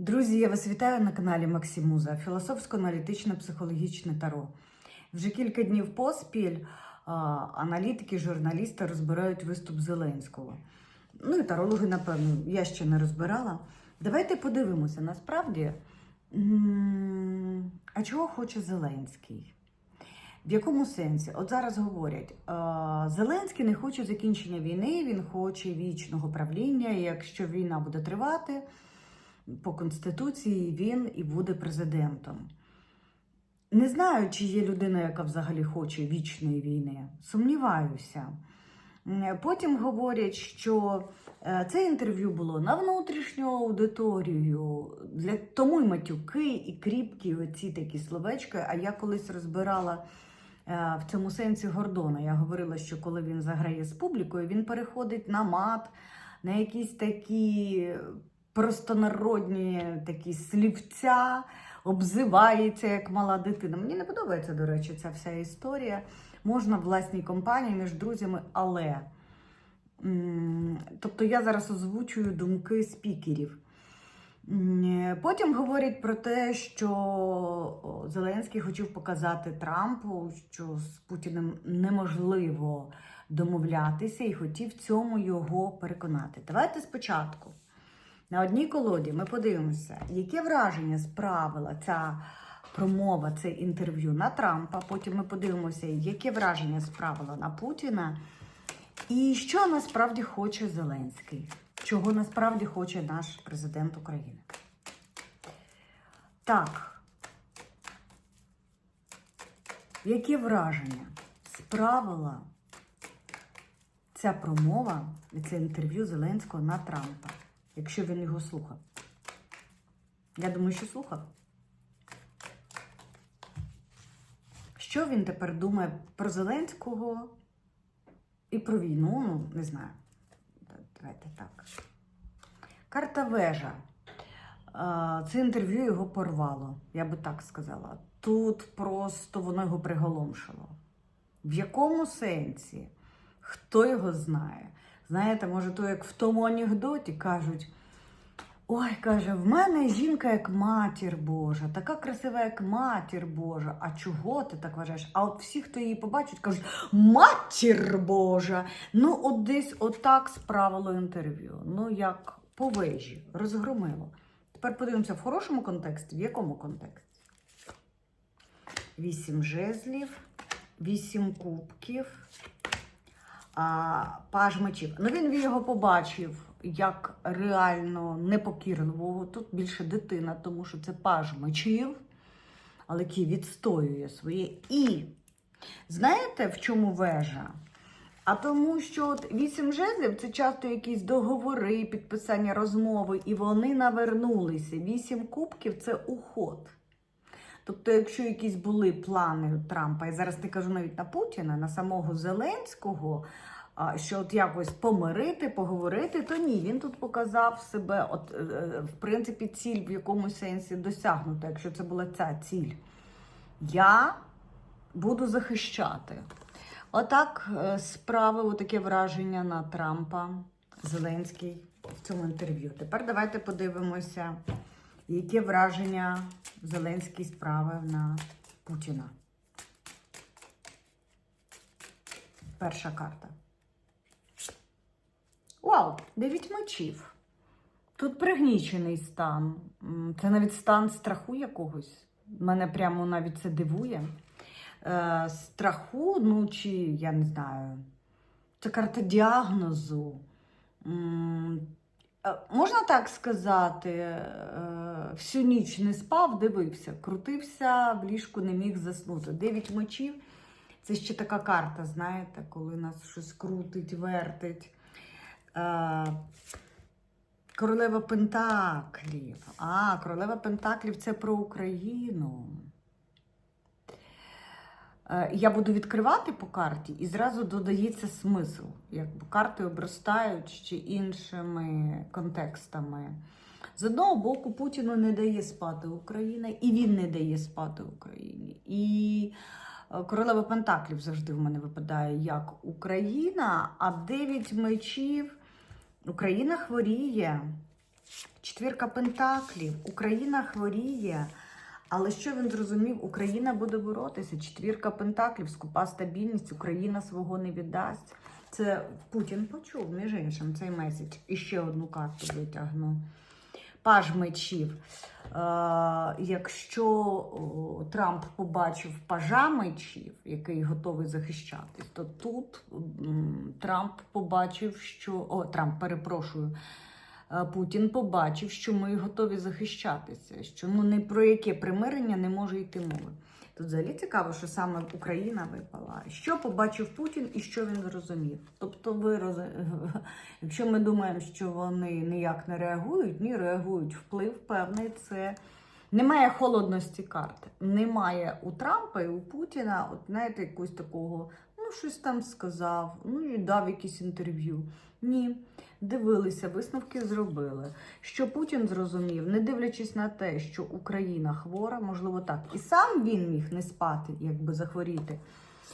Друзі, я вас вітаю на каналі Максимуза, філософсько-аналітичне психологічне таро. Вже кілька днів поспіль а, аналітики, журналісти розбирають виступ Зеленського. Ну і тарологи, напевно, я ще не розбирала. Давайте подивимося, насправді, а чого хоче Зеленський? В якому сенсі? От зараз говорять, Зеленський не хоче закінчення війни, він хоче вічного правління. і Якщо війна буде тривати, по Конституції він і буде президентом. Не знаю, чи є людина, яка взагалі хоче вічної війни. Сумніваюся. Потім говорять, що е, це інтерв'ю було на внутрішню аудиторію, для тому й матюки, і кріпкі оці такі словечки. А я колись розбирала е, в цьому сенсі Гордона. Я говорила, що коли він заграє з публікою, він переходить на мат, на якісь такі простонародні такі слівця, обзивається як мала дитина. Мені не подобається, до речі, ця вся історія. Можна в власній компанії між друзями, але. Тобто я зараз озвучую думки спікерів. Потім говорять про те, що Зеленський хотів показати Трампу, що з Путіним неможливо домовлятися, і хотів цьому його переконати. Давайте спочатку. На одній колоді ми подивимося, яке враження справила ця промова, це інтерв'ю на Трампа. Потім ми подивимося, яке враження справила на Путіна. І що насправді хоче Зеленський? Чого насправді хоче наш президент України? Так. Яке враження справила ця промова це інтерв'ю Зеленського на Трампа, якщо він його слухав? Я думаю, що слухав. Що він тепер думає про Зеленського і про війну? Ну, не знаю. Давайте так. Карта вежа. Це інтерв'ю його порвало, я би так сказала. Тут просто воно його приголомшило. В якому сенсі? Хто його знає? Знаєте, може, то як в тому анекдоті кажуть: ой, каже, в мене жінка як матір Божа, така красива, як матір Божа. А чого ти так вважаєш? А от всі, хто її побачить, кажуть, матір Божа. Ну, от десь отак справило інтерв'ю. Ну, як по вежі, розгромило. Тепер подивимося в хорошому контексті, в якому контексті? Вісім жезлів, вісім кубків, паж мечів. Ну, він його побачив як реально непокірливого. Тут більше дитина, тому що це паж мечів, але який відстоює своє. І знаєте, в чому вежа? А тому, що от вісім жезлів це часто якісь договори, підписання розмови, і вони навернулися. Вісім кубків це уход. Тобто, якщо якісь були плани Трампа, я зараз не кажу навіть на Путіна, на самого Зеленського, що от якось помирити, поговорити, то ні, він тут показав себе, от, е, е, в принципі, ціль в якомусь сенсі досягнута, якщо це була ця ціль. Я буду захищати. Отак е, справив таке враження на Трампа Зеленський в цьому інтерв'ю. Тепер давайте подивимося, яке враження Зеленський справив на Путіна. Перша карта. Вау! Дев'ять мечів. Тут пригнічений стан. Це навіть стан страху якогось. Мене прямо навіть це дивує. Е, страху, ну чи я не знаю, це карта діагнозу. Е, Можна так сказати, е, всю ніч не спав, дивився, крутився, в ліжку не міг заснути. Дев'ять мечів це ще така карта, знаєте, коли нас щось крутить, вертить. Е, Королева Пентаклів. А, королева Пентаклів це про Україну. Е, Я буду відкривати по карті і зразу додається смисл. Якби карти обростають ще іншими контекстами. З одного боку, Путіну не дає спати Україна, і він не дає спати Україні. І е, королева Пентаклів завжди в мене випадає як Україна, а дев'ять мечів Україна хворіє. Четвірка Пентаклів. Україна хворіє. Але що він зрозумів? Україна буде боротися. Четвірка Пентаклів, скупа стабільність, Україна свого не віддасть. Це Путін почув, між іншим, цей меседж. І ще одну карту витягну. Паж мечів. Е, якщо Трамп побачив пажа мечів, який готовий захищатись, то тут Трамп побачив, що о, Трамп, перепрошую. Путін побачив, що ми готові захищатися, що ну не про яке примирення не може йти мови. Тут взагалі цікаво, що саме Україна випала. Що побачив Путін і що він зрозумів. Тобто, ви роз- якщо ми думаємо, що вони ніяк не реагують, ні, реагують. Вплив певний це. Немає холодності карти. Немає у Трампа і у Путіна, от знаєте, якогось такого, ну, щось там сказав, ну і дав якесь інтерв'ю. Ні. Дивилися, висновки зробили. Що Путін зрозумів, не дивлячись на те, що Україна хвора, можливо, так. І сам він міг не спати, якби захворіти,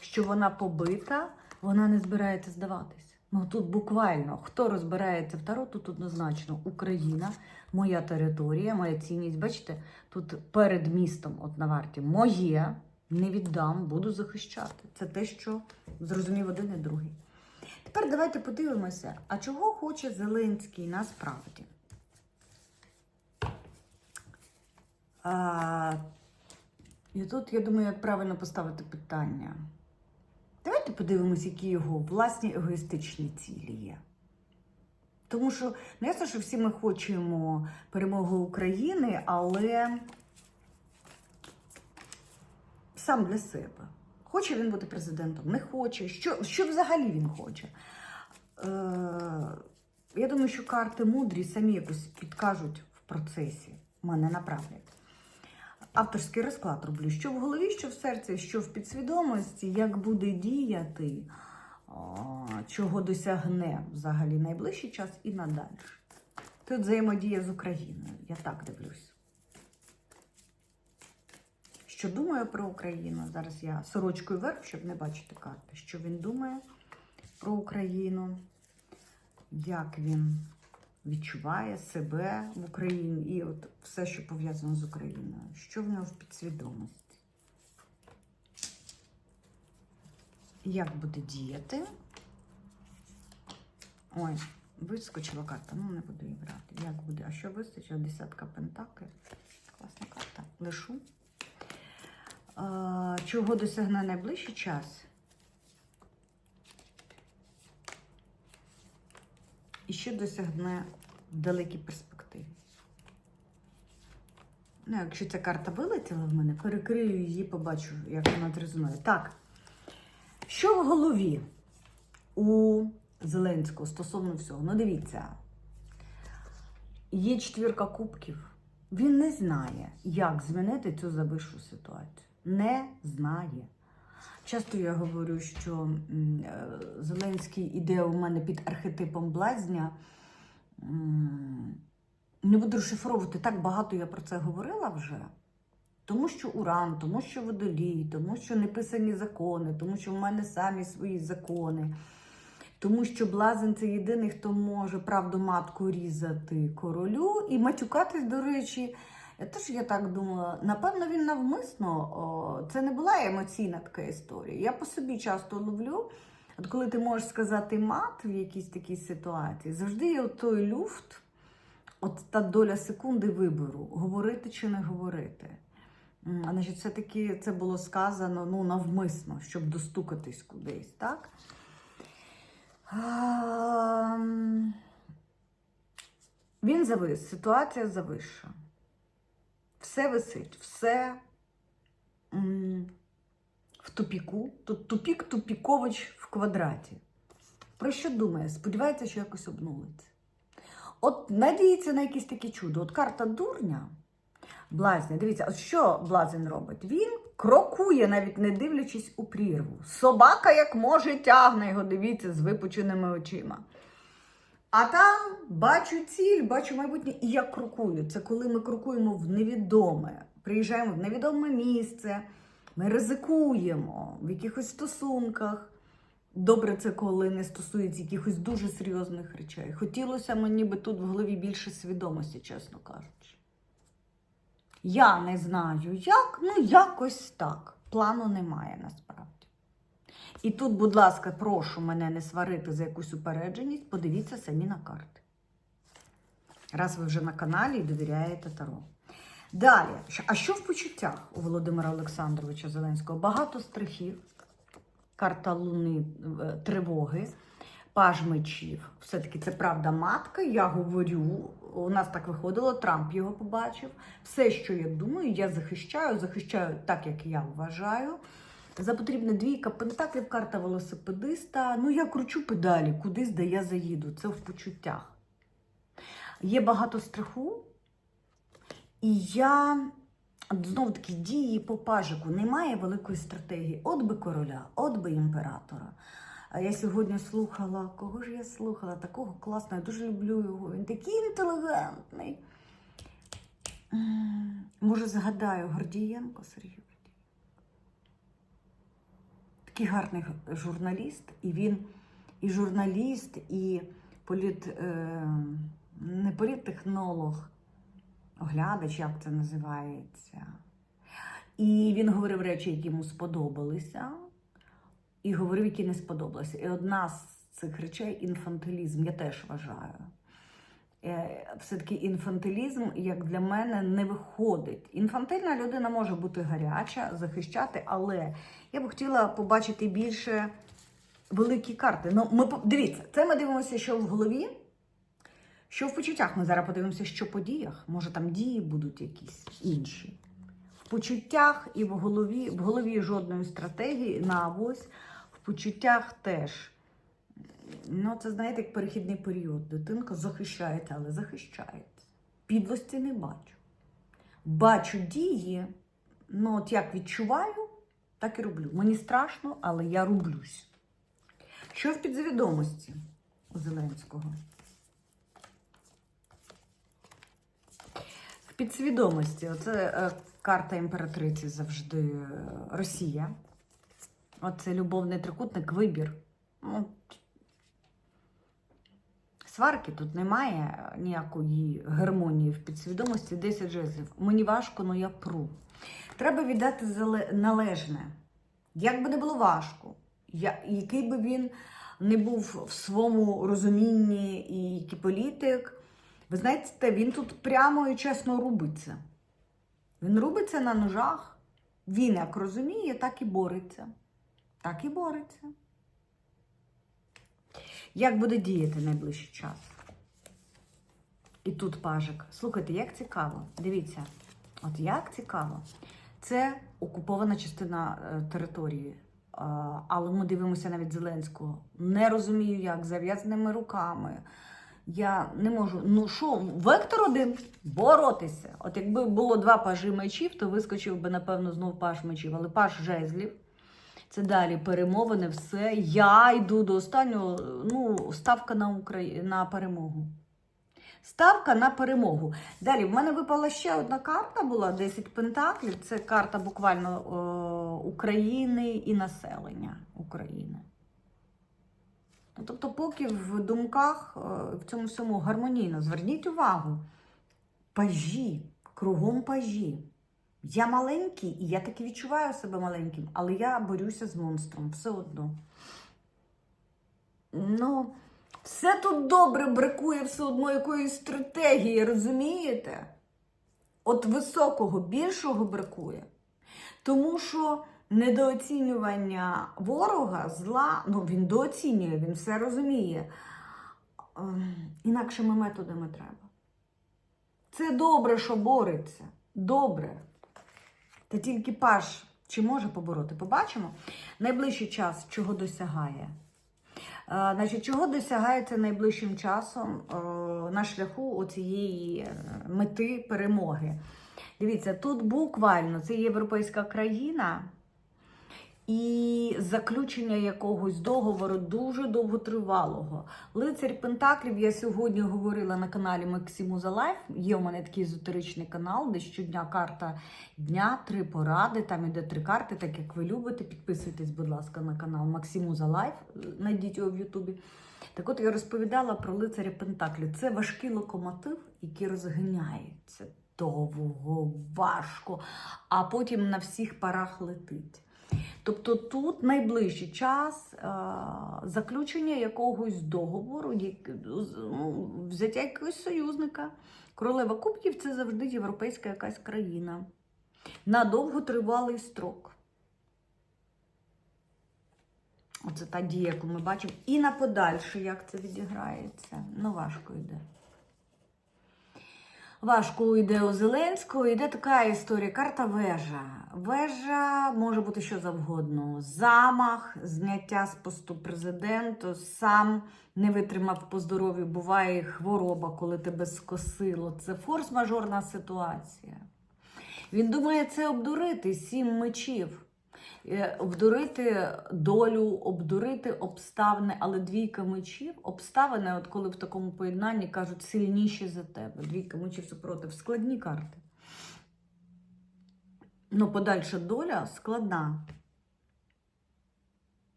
що вона побита, вона не збирається здаватись. Ну тут буквально хто розбирається в таро, тут однозначно Україна, моя територія, моя цінність. Бачите, тут перед містом, от на варті, моє, не віддам, буду захищати. Це те, що зрозумів один і другий. Тепер давайте подивимося, а чого хоче Зеленський насправді? А, і тут я думаю, як правильно поставити питання. Давайте подивимося, які його власні егоїстичні цілі є. Тому що не ясно, що всі ми хочемо перемоги України, але сам для себе. Хоче він бути президентом, не хоче. Що, що взагалі він хоче? Е, я думаю, що карти мудрі самі якось підкажуть в процесі, мене направлять. Авторський розклад роблю, що в голові, що в серці, що в підсвідомості, як буде діяти, чого досягне взагалі найближчий час і надалі. Тут взаємодія з Україною. Я так дивлюсь. Що думаю про Україну? Зараз я сорочкою вверх, щоб не бачити карти. Що він думає про Україну, як він відчуває себе в Україні і от все, що пов'язано з Україною. Що в нього в підсвідомості? Як буде діяти? Ой, вискочила карта, ну не буду її брати. Як буде? А що вистачило? Десятка пентаклів. Класна карта. Лишу. Чого досягне найближчий час? І що досягне в далекій перспективі? Ну, якщо ця карта вилетіла в мене, перекрию її, побачу, як вона зрезонує. Так, що в голові у Зеленського стосовно всього? Ну, дивіться, є четвірка кубків. Він не знає, як змінити цю завишу ситуацію. Не знає. Часто я говорю, що е, Зеленський іде у мене під архетипом блазня. Не буду розшифровувати, так багато я про це говорила вже. Тому що Уран, тому що водолій, тому що неписані закони, тому що в мене самі свої закони. Тому що блазень це єдиний, хто може правду матку різати королю і матюкатись, до речі. Я теж я так думала, напевно, він навмисно. О, це не була емоційна така історія. Я по собі часто ловлю. От коли ти можеш сказати мат в якійсь такій ситуації, завжди є той люфт, от та доля секунди вибору, говорити чи не говорити. А значить, все-таки це було сказано ну, навмисно, щоб достукатись кудись, так? Він завис, ситуація зависша. Все висить, все м, в тупіку. Тут тупік тупікович в квадраті. Про що думає? Сподівається, що якось обнулиться. От надіється на якесь таке чудо. От карта дурня, блазня. Дивіться, от що блазень робить? Він крокує, навіть не дивлячись у прірву. Собака, як може, тягне його, дивіться, з випученими очима. А там бачу ціль, бачу майбутнє, і я крокую. Це коли ми крокуємо в невідоме, приїжджаємо в невідоме місце, ми ризикуємо в якихось стосунках. Добре, це коли не стосується якихось дуже серйозних речей. Хотілося мені би тут в голові більше свідомості, чесно кажучи. Я не знаю як, ну якось так. Плану немає насправді. І тут, будь ласка, прошу мене не сварити за якусь упередженість, подивіться самі на карти. Раз ви вже на каналі і довіряєте Таро. Далі, а що в почуттях у Володимира Олександровича Зеленського? Багато страхів, карта луни е, тривоги, паж мечів. Все-таки це правда матка. Я говорю, у нас так виходило, Трамп його побачив. Все, що я думаю, я захищаю, захищаю так, як я вважаю. За потрібна двійка пентаклів, карта велосипедиста. Ну, я кручу педалі, кудись, де я заїду. Це в почуттях. Є багато страху, і я знов таки дії по пажику. Немає великої стратегії. От би короля, от би імператора. Я сьогодні слухала, кого ж я слухала? Такого класного, я дуже люблю його. Він такий інтелігентний. Може, згадаю Гордієнко Сергій. Такий гарний журналіст, і він і журналіст, і політ, е, не політтехнолог, оглядач, як це називається. І він говорив речі, які йому сподобалися, і говорив, які не сподобалися. І одна з цих речей інфантилізм, я теж вважаю. Е, Все-таки інфантилізм, як для мене, не виходить. Інфантильна людина може бути гаряча, захищати, але я б хотіла побачити більше великі карти. Ну, ми дивіться, це ми дивимося, що в голові, що в почуттях. Ми зараз подивимося, що по діях. Може, там дії будуть якісь інші. В почуттях і в голові, в голові жодної стратегії на авось, в почуттях теж. Ну, це знаєте, як перехідний період. Дитинка захищається, але захищається. Підлості не бачу. Бачу дії, ну от як відчуваю, так і роблю. Мені страшно, але я рублюсь. Що в підзвідомості у Зеленського? В підсвідомості, оце е, карта імператриці завжди е, Росія. Оце любовний трикутник, вибір. Ну, Сварки тут немає ніякої гармонії в підсвідомості 10 жезлів. Мені важко, але я пру. Треба віддати належне. Як би не було важко, який би він не був в своєму розумінні і політик, ви знаєте, він тут прямо і чесно рубиться. Він рубиться на ножах. Він як розуміє, так і бореться. Так і бореться. Як буде діяти найближчий час? І тут пажик. Слухайте, як цікаво. Дивіться, от як цікаво. Це окупована частина е, території. Але ми дивимося навіть Зеленського. Не розумію, як, зав'язаними руками. Я не можу. Ну що, вектор один боротися. От якби було два пажі мечів, то вискочив би, напевно, знов паж мечів, але паж жезлів. Це далі перемовини, все. Я йду до останнього. Ну, ставка на Украї... на перемогу. Ставка на перемогу. Далі, в мене випала ще одна карта, була 10 пентаклів. Це карта буквально е, України і населення України. Ну, тобто, поки в думках е, в цьому всьому гармонійно. Зверніть увагу. Пажі, кругом пажі. Я маленький, і я таки відчуваю себе маленьким, але я борюся з монстром все одно. Ну, все тут добре бракує все одно якоїсь стратегії, розумієте? От високого, більшого бракує. Тому що недооцінювання ворога, зла, ну він дооцінює, він все розуміє. Ем, Інакшими методами треба. Це добре, що бореться. Добре. Та тільки паш чи може побороти? Побачимо. Найближчий час чого досягає. Е, Значить, чого досягається найближчим часом е, на шляху цієї е, мети перемоги? Дивіться, тут буквально це європейська країна, і заключення якогось договору дуже довготривалого. Лицарь Пентаклів я сьогодні говорила на каналі Максимуза Лайф. Є у мене такий езотеричний канал, де щодня карта дня, три поради. Там іде три карти, так як ви любите. Підписуйтесь, будь ласка, на канал Максимуза Лайф. Найдіть його в Ютубі. Так от я розповідала про лицаря Пентаклів. Це важкий локомотив, який розганяється довго, важко, а потім на всіх парах летить. Тобто тут найближчий час е, заключення якогось договору, ну, взяття якогось союзника. Королева Кубків це завжди європейська якась країна. На довготривалий строк. Оце та дія, яку ми бачимо. І на подальше, як це відіграється. Ну, важко йде. Важко йде у Зеленського, йде така історія. Карта вежа. Вежа може бути що завгодно. Замах, зняття з посту президенту, сам не витримав по здоров'ю, буває хвороба, коли тебе скосило. Це форс-мажорна ситуація. Він думає це обдурити сім мечів. Е, Обдурити долю, обдурити обставини, але двійка мечів, обставини, от коли в такому поєднанні кажуть, сильніші за тебе. Двійка мечів супротив, складні карти. Ну, подальша доля складна.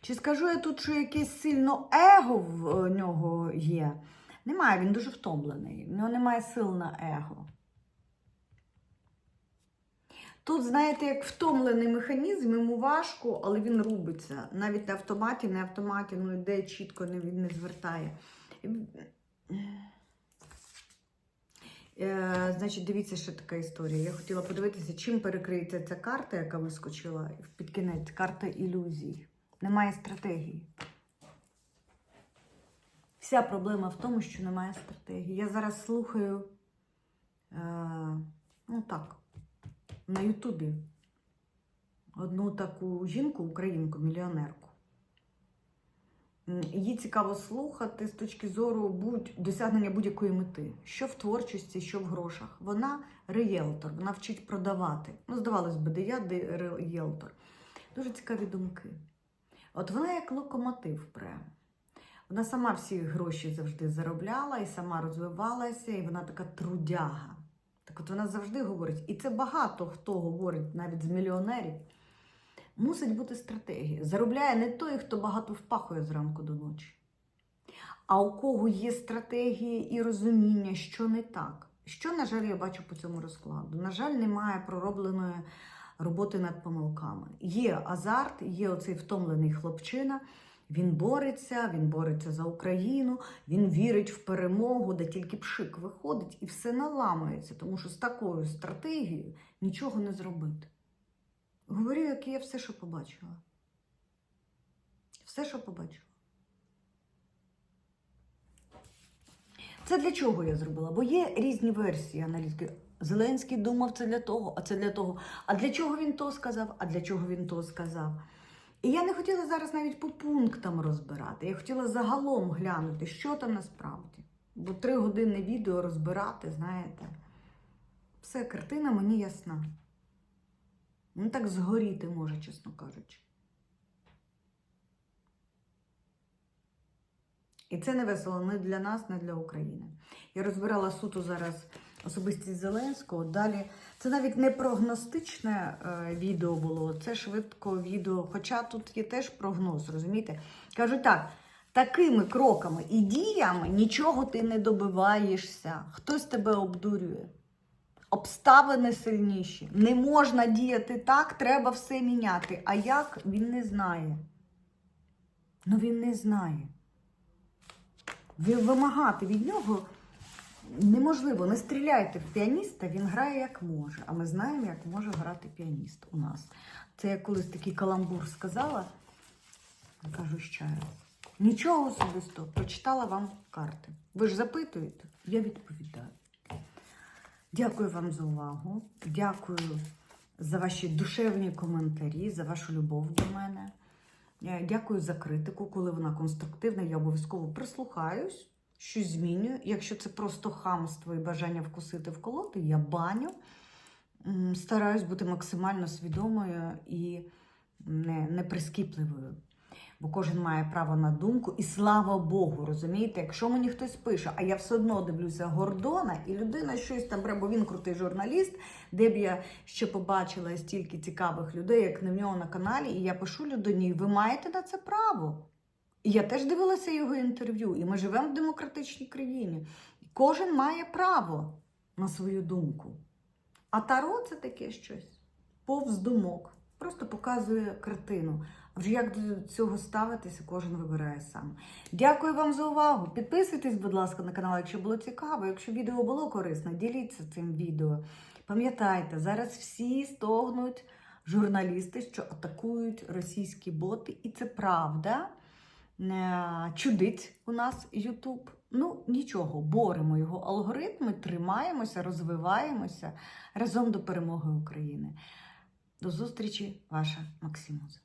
Чи скажу я тут, що якесь сильно его в е, нього є? Немає, він дуже втомлений. В нього немає сил на его. Тут, знаєте, як втомлений механізм, йому важко, але він рубиться. Навіть на автоматі, не автоматі, ну йде чітко, він не звертає. Е, значить, дивіться, ще така історія. Я хотіла подивитися, чим перекриється ця карта, яка вискочила під кінець. Карта ілюзій. Немає стратегії. Вся проблема в тому, що немає стратегії. Я зараз слухаю, е, ну так, на Ютубі одну таку жінку, українку, мільйонерку. Її цікаво слухати з точки зору будь, досягнення будь-якої мети, що в творчості, що в грошах. Вона реєлтор, вона вчить продавати. Ну, здавалось би, де я де реєлтор. Дуже цікаві думки. От вона як локомотив прям. Вона сама всі гроші завжди заробляла і сама розвивалася, і вона така трудяга. Так от вона завжди говорить, і це багато хто говорить, навіть з мільйонерів. Мусить бути стратегія. Заробляє не той, хто багато впахує зранку до ночі. А у кого є стратегія і розуміння, що не так. Що, на жаль, я бачу по цьому розкладу. На жаль, немає проробленої роботи над помилками. Є азарт, є оцей втомлений хлопчина. Він бореться, він бореться за Україну, він вірить в перемогу, де тільки пшик виходить і все наламується, тому що з такою стратегією нічого не зробити. Говорю, як я все, що побачила. Все, що побачила. Це для чого я зробила? Бо є різні версії аналітики. Зеленський думав це для того, а це для того. А для чого він то сказав, а для чого він то сказав. І я не хотіла зараз навіть по пунктам розбирати. Я хотіла загалом глянути, що там насправді. Бо три години відео розбирати, знаєте, все, картина мені ясна. Ну так згоріти може, чесно кажучи. І це не весело не для нас, не для України. Я розбирала суто зараз особистість Зеленського. Далі це навіть не прогностичне е, відео було, це швидко відео. Хоча тут є теж прогноз, розумієте? Кажуть так. Такими кроками і діями нічого ти не добиваєшся. Хтось тебе обдурює. Обставини сильніші. Не можна діяти так, треба все міняти. А як він не знає? Ну він не знає. Вимагати від нього неможливо. Не стріляйте в піаніста, він грає як може. А ми знаємо, як може грати піаніст у нас. Це я колись такий каламбур сказала. Кажу ще раз. Нічого особистого. Прочитала вам карти. Ви ж запитуєте, я відповідаю. Дякую вам за увагу. Дякую за ваші душевні коментарі, за вашу любов до мене. Е, Дякую за критику, коли вона конструктивна. Я обов'язково прислухаюсь, щось змінюю. Якщо це просто хамство і бажання вкусити вколоти, я баню. стараюсь бути максимально свідомою і не, не прискіпливою. Бо кожен має право на думку, і слава Богу, розумієте, якщо мені хтось пише, а я все одно дивлюся Гордона, і людина щось там бо він крутий журналіст, де б я ще побачила стільки цікавих людей, як в нього на каналі, і я пишу людині, ви маєте на це право. І я теж дивилася його інтерв'ю, і ми живемо в демократичній країні. Кожен має право на свою думку. А таро це таке щось повз думок. Просто показує картину. Вже як до цього ставитися, кожен вибирає сам. Дякую вам за увагу. Підписуйтесь, будь ласка, на канал, якщо було цікаво. Якщо відео було корисне, діліться цим відео. Пам'ятайте, зараз всі стогнуть журналісти, що атакують російські боти, і це правда. Е, Чудить у нас Ютуб. Ну, нічого, боремо його алгоритми, тримаємося, розвиваємося разом до перемоги України. До зустрічі, ваша Максимуза.